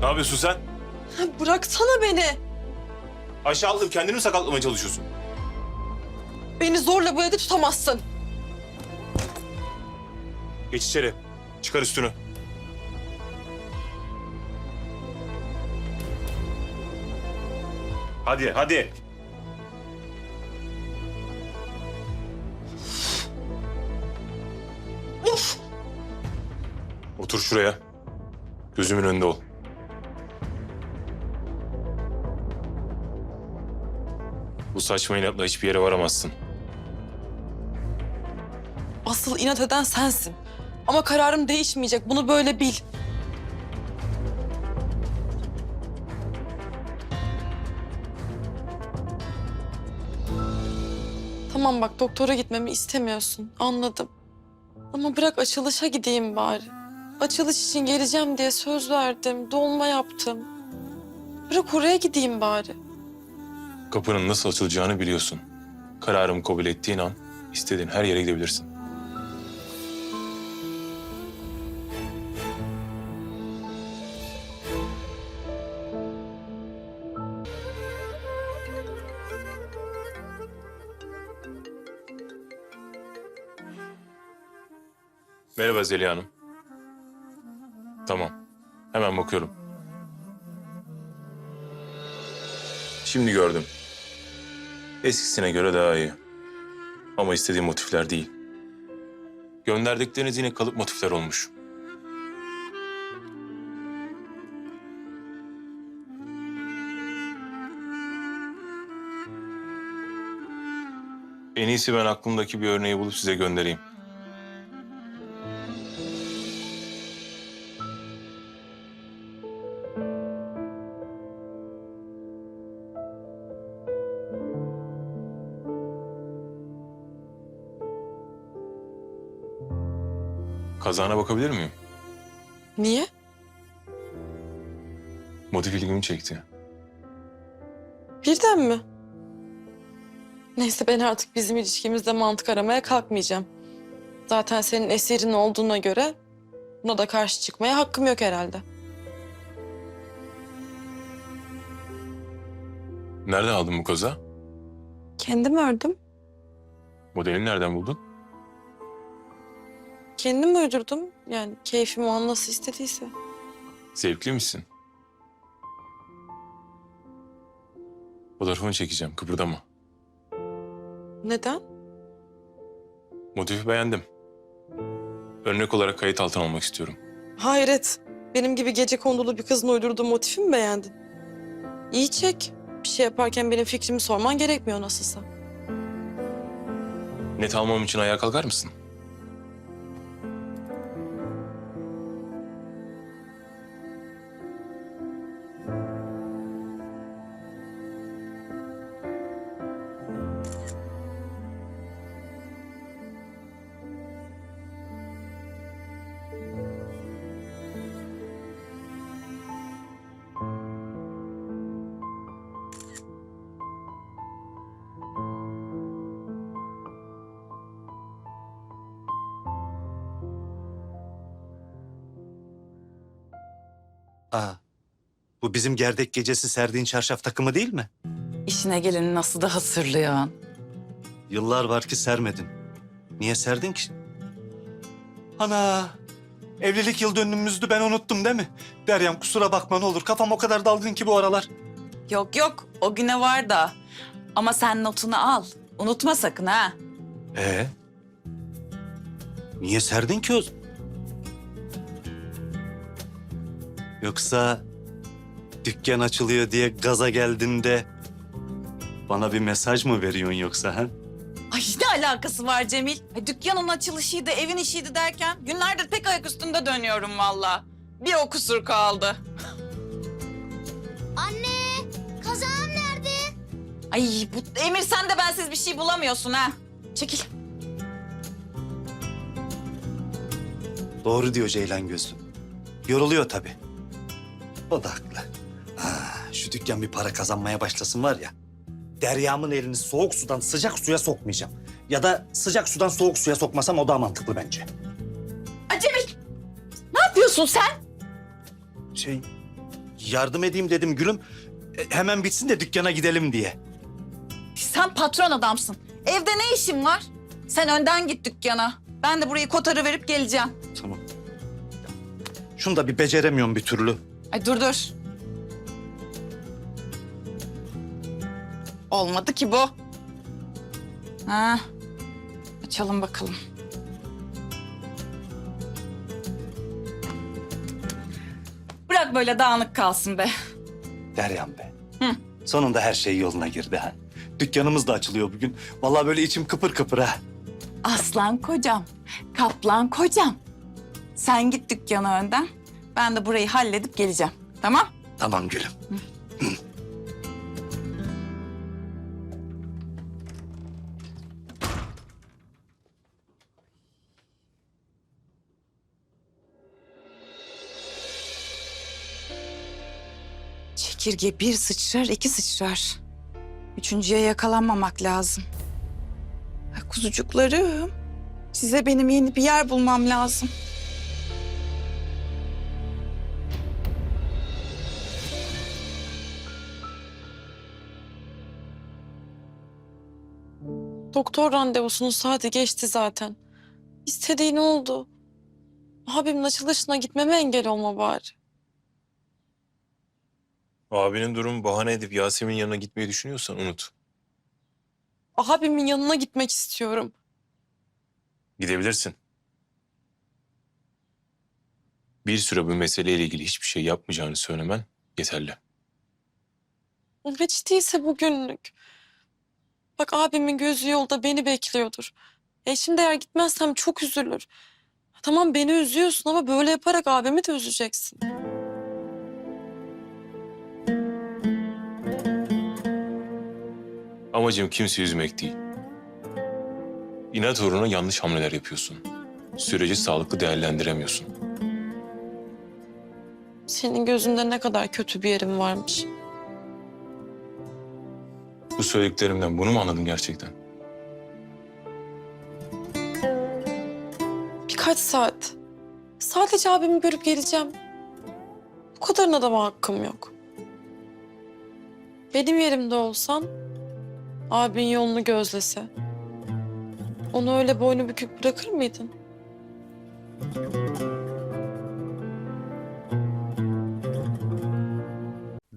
Ne yapıyorsun sen? Bıraksana beni. Aşağılık kendini mi sakatlamaya çalışıyorsun? Beni zorla bu evde tutamazsın. Geç içeri. Çıkar üstünü. Hadi, hadi. Otur şuraya. Gözümün önünde ol. Bu saçma inatla hiçbir yere varamazsın. Asıl inat eden sensin. Ama kararım değişmeyecek. Bunu böyle bil. Tamam bak doktora gitmemi istemiyorsun. Anladım. Ama bırak açılışa gideyim bari. Açılış için geleceğim diye söz verdim. Dolma yaptım. Bırak oraya gideyim bari. Kapının nasıl açılacağını biliyorsun. Kararımı kabul ettiğin an istediğin her yere gidebilirsin. Merhaba Zeliha Hanım. Tamam. Hemen bakıyorum. Şimdi gördüm. Eskisine göre daha iyi. Ama istediğim motifler değil. Gönderdikleriniz yine kalıp motifler olmuş. En iyisi ben aklımdaki bir örneği bulup size göndereyim. Kazağına bakabilir miyim? Niye? Motif ilgimi çekti. Birden mi? Neyse ben artık bizim ilişkimizde mantık aramaya kalkmayacağım. Zaten senin eserin olduğuna göre buna da karşı çıkmaya hakkım yok herhalde. Nereden aldın bu kazağı? Kendim ördüm. Modelini nereden buldun? Kendim uydurdum. Yani keyfim o an nasıl istediyse. Zevkli misin? Fotoğrafını çekeceğim, kıpırdama. Neden? Motifi beğendim. Örnek olarak kayıt altına almak istiyorum. Hayret. Benim gibi gece kondulu bir kızın uydurduğu motifi mi beğendin? İyi çek. Bir şey yaparken benim fikrimi sorman gerekmiyor nasılsa. Net almam için ayağa kalkar mısın? Aa, bu bizim gerdek gecesi serdiğin çarşaf takımı değil mi? İşine geleni nasıl da hatırlıyorsun. Yıllar var ki sermedin. Niye serdin ki? Ana, evlilik yıl dönümümüzdü ben unuttum değil mi? Deryam kusura bakma ne olur kafam o kadar dalgın ki bu aralar. Yok yok o güne var da. Ama sen notunu al. Unutma sakın ha. Ee? Niye serdin ki o? Yoksa dükkan açılıyor diye gaza geldin de bana bir mesaj mı veriyorsun yoksa ha? Ay ne alakası var Cemil? Ay, dükkanın açılışıydı, evin işiydi derken günlerdir tek ayak üstünde dönüyorum valla. Bir o kusur kaldı. Anne, kazağım nerede? Ay bu Emir sen de bensiz bir şey bulamıyorsun ha. Çekil. Doğru diyor Ceylan Gözlüm. Yoruluyor tabii. O da haklı. Ha, şu dükkan bir para kazanmaya başlasın var ya. Deryamın elini soğuk sudan sıcak suya sokmayacağım. Ya da sıcak sudan soğuk suya sokmasam o daha mantıklı bence. Ay Cemil ne yapıyorsun sen? Şey, yardım edeyim dedim gülüm. E, hemen bitsin de dükkana gidelim diye. Sen patron adamsın. Evde ne işin var? Sen önden git dükkana. Ben de burayı kotarı verip geleceğim. Tamam. Şunu da bir beceremiyorum bir türlü. Ay dur dur. Olmadı ki bu. Ha. Açalım bakalım. Bırak böyle dağınık kalsın be. Deryam be. Hı. Sonunda her şey yoluna girdi ha. Dükkanımız da açılıyor bugün. Vallahi böyle içim kıpır kıpır ha. Aslan kocam, kaplan kocam. Sen git dükkana önden. Ben de burayı halledip geleceğim. Tamam? Tamam gülüm. Çekirge bir sıçrar, iki sıçrar. Üçüncüye yakalanmamak lazım. Ay, Kuzucuklarım, size benim yeni bir yer bulmam lazım. Doktor randevusunun saati geçti zaten. İstediğin oldu. Abimin açılışına gitmeme engel olma bari. Abinin durumu bahane edip Yasemin'in yanına gitmeyi düşünüyorsan unut. Abimin yanına gitmek istiyorum. Gidebilirsin. Bir süre bu meseleyle ilgili hiçbir şey yapmayacağını söylemen yeterli. Hiç değilse bugünlük. Bak abimin gözü yolda beni bekliyordur. E şimdi eğer gitmezsem çok üzülür. Tamam beni üzüyorsun ama böyle yaparak abimi de üzeceksin. Amacım kimseyi üzmek değil. İnat uğruna yanlış hamleler yapıyorsun. Süreci sağlıklı değerlendiremiyorsun. Senin gözünde ne kadar kötü bir yerim varmış. Söylediklerimden bunu mu anladın gerçekten? Birkaç saat. Sadece abimi görüp geleceğim. Bu kadarına da mı hakkım yok? Benim yerimde olsan abin yolunu gözlese. Onu öyle boynu bükük bırakır mıydın?